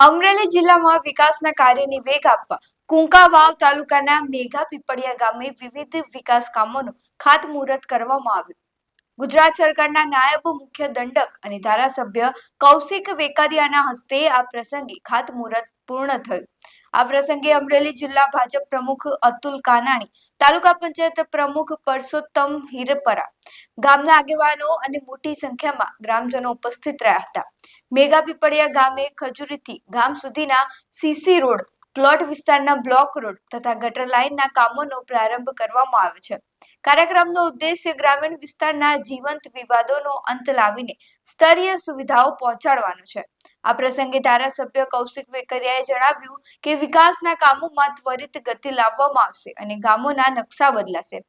અમરેલી જિલ્લામાં વિકાસના કાર્યને વેગ આપવા કુંકાવાવ તાલુકાના મેઘા પીપળિયા ગામે વિવિધ વિકાસ કામોનું ખાતમુહૂર્ત કરવામાં આવ્યું. ગુજરાત સરકારના નાયબ મુખ્ય દંડક અને ધારાસભ્ય કૌશિક વેકરિયાના હસ્તે આ પ્રસંગે ખાતમુહૂર્ત પૂર્ણ થયું. આ પ્રસંગે અમરેલી જિલ્લા ભાજપ પ્રમુખ અતુલ કાનાણી, તાલુકા પંચાયત પ્રમુખ પરસોત્તમ હિરપરા, ગામના આગેવાનો અને મોટી સંખ્યામાં ગ્રામજનો ઉપસ્થિત રહ્યા હતા. મેગા પીપળિયા ગામે ખજુરીથી ગામ સુધીના સીસી રોડ પ્લોટ વિસ્તારના બ્લોક રોડ તથા ગટર લાઇનના કામોનો પ્રારંભ કરવામાં આવ્યો છે. કાર્યક્રમનો ઉદ્દેશ્ય ગ્રામીણ વિસ્તારના જીવંત વિવાદોનો અંત લાવીને સ્તરીય સુવિધાઓ પહોંચાડવાનો છે. આ પ્રસંગે ધારાસભ્ય કૌશિક વેકરિયાએ જણાવ્યું કે વિકાસના કામોમાં ત્વરિત ગતિ લાવવામાં આવશે અને ગામોના નકશા બદલાશે.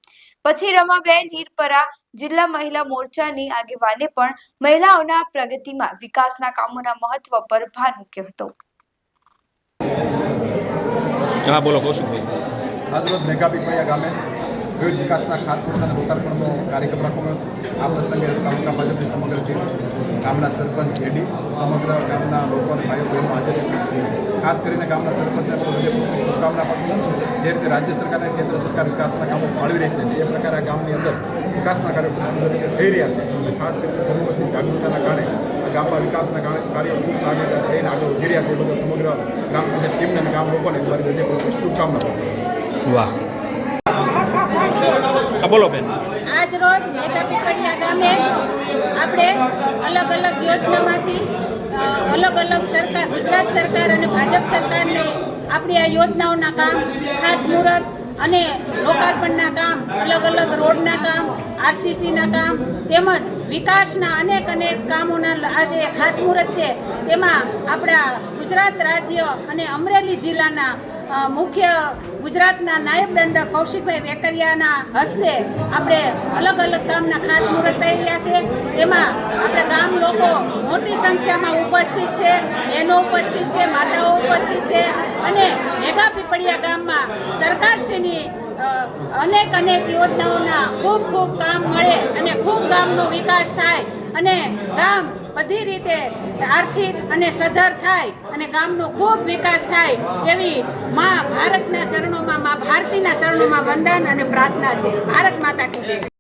પછી રમાબેન હીરપરા જિલ્લા મહિલા મોરચાની આગેવાને પણ મહિલાઓના પ્રગતિમાં વિકાસના કામોના મહત્વ પર ભાર મૂક્યો હતો. હા, બોલો કૌશિકભાઈ આજરોજ મેઘા પીપળિયા ગામે વિવિધ વિકાસના ખાતમુહૂર્ત અને લોકાર્પણનો કાર્યક્રમ રાખવામાં. આ પ્રસંગે તાલુકા ભાજપની સમગ્ર ટીમ, ગામના સરપંચ એડી સમગ્ર ગામના લોકો અને ભાઈઓ બહેનો હાજર ખાસ કરીને ગામના સરપંચને પણ શુભકામના પણ છે. જે રીતે રાજ્ય સરકાર અને કેન્દ્ર સરકાર વિકાસના કામો ફાળવી રહી છે, એ પ્રકારે ગામની અંદર વિકાસના કાર્યો સુંદર રીતે થઈ રહ્યા છે. અને ખાસ કરીને સમૂહની જાગૃતતાના કારણે આ ગામમાં વિકાસના કારણે કાર્યો ખૂબ સારી રીતે થઈને આગળ વધી રહ્યા છે. એ બધું સમગ્ર ગામ પંચાયત ટીમને અને ગામ લોકોને મારી હૃદયપૂર્વક શુભકામના વાહ. હા બોલો બેન. આજ રોજ મેઘા ગામે આપણે અલગ અલગ યોજનામાંથી અલગ અલગ સરકાર ગુજરાત સરકાર અને ભાજપ સરકારને આપણી આ યોજનાઓના કામ ખાતમુહૂર્ત અને લોકાર્પણના કામ, અલગ અલગ રોડના કામ, આરસીસીના કામ, તેમજ વિકાસના અનેક અનેક કામોના આજે ખાતમુહૂર્ત છે. તેમાં આપણા ગુજરાત રાજ્ય અને અમરેલી જિલ્લાના મુખ્ય ગુજરાતના નાયબ દંડક કૌશિકભાઈ વેકરિયાના હસ્તે આપણે અલગ અલગ કામના ખાતમુહૂર્ત થઈ રહ્યા છે. તેમાં આપણે લોકો મોટી સંખ્યામાં ઉપસ્થિત છે, બહેનો ઉપસ્થિત છે, માતાઓ ઉપસ્થિત છે અને મેઘા પીપળિયા ગામમાં સરકારશ્રીની અનેક અનેક યોજનાઓના ખૂબ ખૂબ કામ મળે અને ખૂબ ગામનો વિકાસ થાય અને ગામ બધી રીતે આર્થિક અને સધર થાય અને ગામનો ખૂબ વિકાસ થાય એવી મા ભારતના ચરણોમાં, મા ભારતીના ચરણોમાં વંદન અને પ્રાર્થના છે. ભારત માતા કી જય.